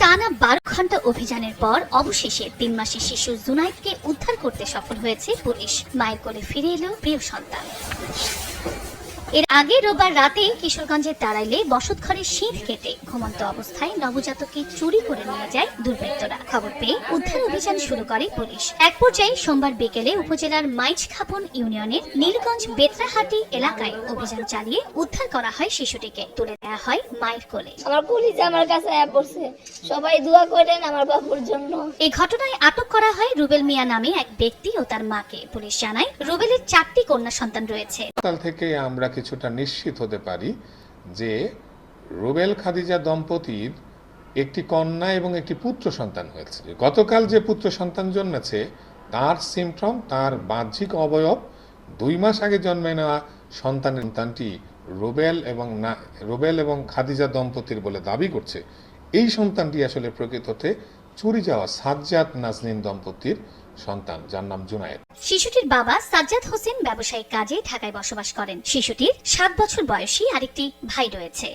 টানা বারো ঘণ্টা অভিযানের পর অবশেষে তিন মাসের শিশু জুনাইদকে উদ্ধার করতে সফল হয়েছে পুলিশ। মায়ের কোলে ফিরে এলো প্রিয় সন্তান। এর আগে রোববার রাতে কিশোরগঞ্জের তারাইলে বসত ঘরে শীত কেটে ঘুমন্ত অবস্থায় নবজাতকে চুরি করে নিয়ে যায় দুর্বৃত্তরা খবর পেয়ে উদ্ধার অভিযান শুরু করে পুলিশ। এক পর্যায়ে সোমবার বিকেলে উপজেলার মাইজখাপন ইউনিয়নের নীলগঞ্জ বেতরাহাটি এলাকায় অভিযান চালিয়ে উদ্ধার করা হয় শিশুটিকে। তুলে দেওয়া হয় মায়ের কোলে। আমার কলিজা আমার কাছে আয়া পড়ছে। সবাই দোয়া করেন আমার বাবুর জন্য। এই ঘটনায় আটক করা হয় রুবেল মিয়া নামে এক ব্যক্তি ও তার মাকে। পুলিশ জানায় রুবেলের চারটি কন্যা সন্তান রয়েছে। হাসপাতাল থেকে আমরা কিছুটা নিশ্চিত হতে পারি যে রুবেল খাদিজা দম্পতির একটি কন্যা এবং একটি পুত্র সন্তান হয়েছে। গতকাল যে পুত্র সন্তান জন্মেছে, তার সিমটম তার বাহ্যিক অবয়ব দুই মাস আগে জন্মে নেওয়া সন্তানের সন্তানটি রোবেল এবং না, রুবেল এবং খাদিজা দম্পতির বলে দাবি করছে। এই সন্তানটি আসলে প্রকৃততে চুরি যাওয়া সাজ্জাদ নাজনীন দম্পতির সন্তান, যার নাম জুনায়েদ। শিশুটির বাবা সাজ্জাদ হোসেন ব্যবসায়িক কাজে ঢাকায় বসবাস করেন। শিশুটির সাত বছর বয়সী আরেকটি ভাই রয়েছে।